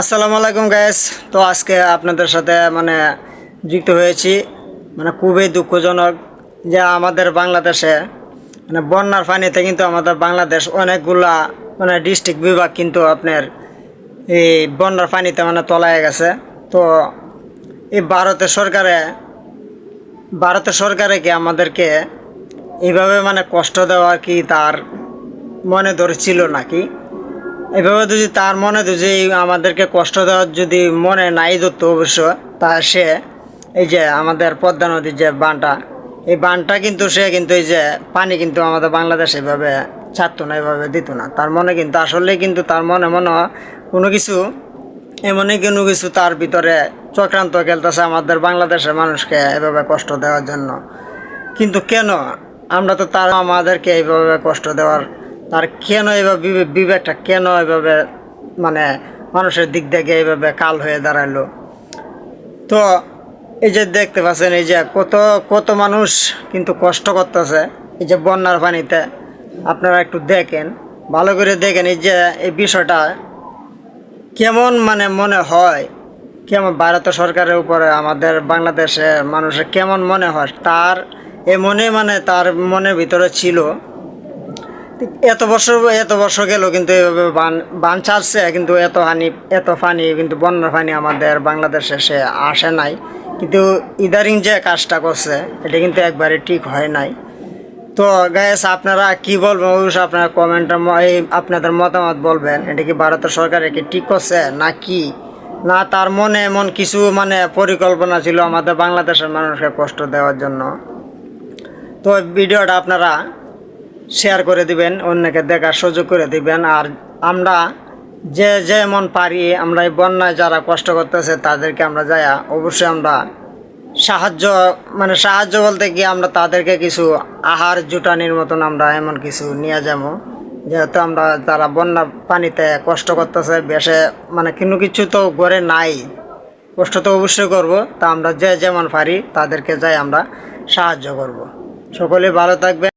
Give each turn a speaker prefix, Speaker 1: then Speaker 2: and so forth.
Speaker 1: আসসালামু আলাইকুম গ্যাস তো আজকে আপনাদের সাথে মানে যুক্ত হয়েছি মানে খুবই দুঃখজনক যে আমাদের বাংলাদেশে মানে বন্যার পানিতে কিন্তু আমাদের বাংলাদেশ অনেকগুলা মানে ডিস্ট্রিক্ট বিভাগ কিন্তু আপনার এই বন্যার পানিতে মানে তলায় গেছে। তো এই ভারতের সরকারে ভারতের সরকারে কি আমাদেরকে এইভাবে মানে কষ্ট দেওয়া কি তার মনে ধরেছিল নাকি? এভাবে যদি তার মনে যদি আমাদেরকে কষ্ট দেওয়ার যদি মনে নাই ধরতো অবশ্য, তা সে এই যে আমাদের পদ্মা নদীর যে বানটা, এই বানটা কিন্তু সে কিন্তু এই যে পানি কিন্তু আমাদের বাংলাদেশে এভাবে ছাড়তো না, এভাবে দিত না। তার মনে কিন্তু আসলে কিন্তু তার মনে মনে কোনো কিছু এমনই কোনো কিছু তার ভিতরে চক্রান্ত খেলতেছে আমাদের বাংলাদেশের মানুষকে এভাবে কষ্ট দেওয়ার জন্য। কিন্তু কেন? আমরা তো তার আমাদেরকে এইভাবে কষ্ট দেওয়ার তার কেন এইভাবে বিবে- বিবেকটা কেন এভাবে মানে মানুষের দিক থেকে এইভাবে কাল হয়ে দাঁড়াল তো এই যে দেখতে পাচ্ছেন, এই যে কত কত মানুষ কিন্তু কষ্ট করতেছে এই যে বন্যার পানিতে। আপনারা একটু দেখেন, ভালো করে দেখেন এই যে, এই বিষয়টা কেমন মানে মনে হয়, কেমন ভারত সরকারের উপরে, আমাদের বাংলাদেশের মানুষের কেমন মনে হয়, তার এ মনে মানে তার মনের ভিতরে ছিল। এত বছর এত বছর গেল কিন্তু এভাবে বান বান ছাড়ছে, কিন্তু এত হানি, এত পানি কিন্তু বন্যার পানি আমাদের বাংলাদেশে সে আসে নাই। কিন্তু ইদারিং যে কাজটা করছে, এটা কিন্তু একবারে ঠিক হয় নাই। তো গ্যাস আপনারা কি বলবেন? অবশ্যই আপনারা কমেন্টের আপনাদের মতামত বলবেন। এটা কি ভারতের সরকার কি ঠিক করছে না কি? না, তার মনে এমন কিছু মানে পরিকল্পনা ছিল আমাদের বাংলাদেশের মানুষকে কষ্ট দেওয়ার জন্য। তো ভিডিওটা আপনারা শেয়ার করে দিবেন, অন্যকে দেখার সুযোগ করে দিবেন। আর আমরা যে যেমন পারি, আমরা এই বন্যায় যারা কষ্ট করতেছে, তাদেরকে আমরা যাই অবশ্যই আমরা সাহায্য মানে সাহায্য বলতে গিয়ে আমরা তাদেরকে কিছু আহার জুটানির মতন আমরা এমন কিছু নিয়ে যাব। যেহেতু আমরা তারা বন্যা পানিতে কষ্ট করতেছে, বেশে মানে কোনো কিছু তো ঘরে নাই, কষ্ট তো অবশ্যই করব। তা আমরা যে যেমন পারি, তাদেরকে যাই আমরা সাহায্য করব। সকলে ভালো থাকবে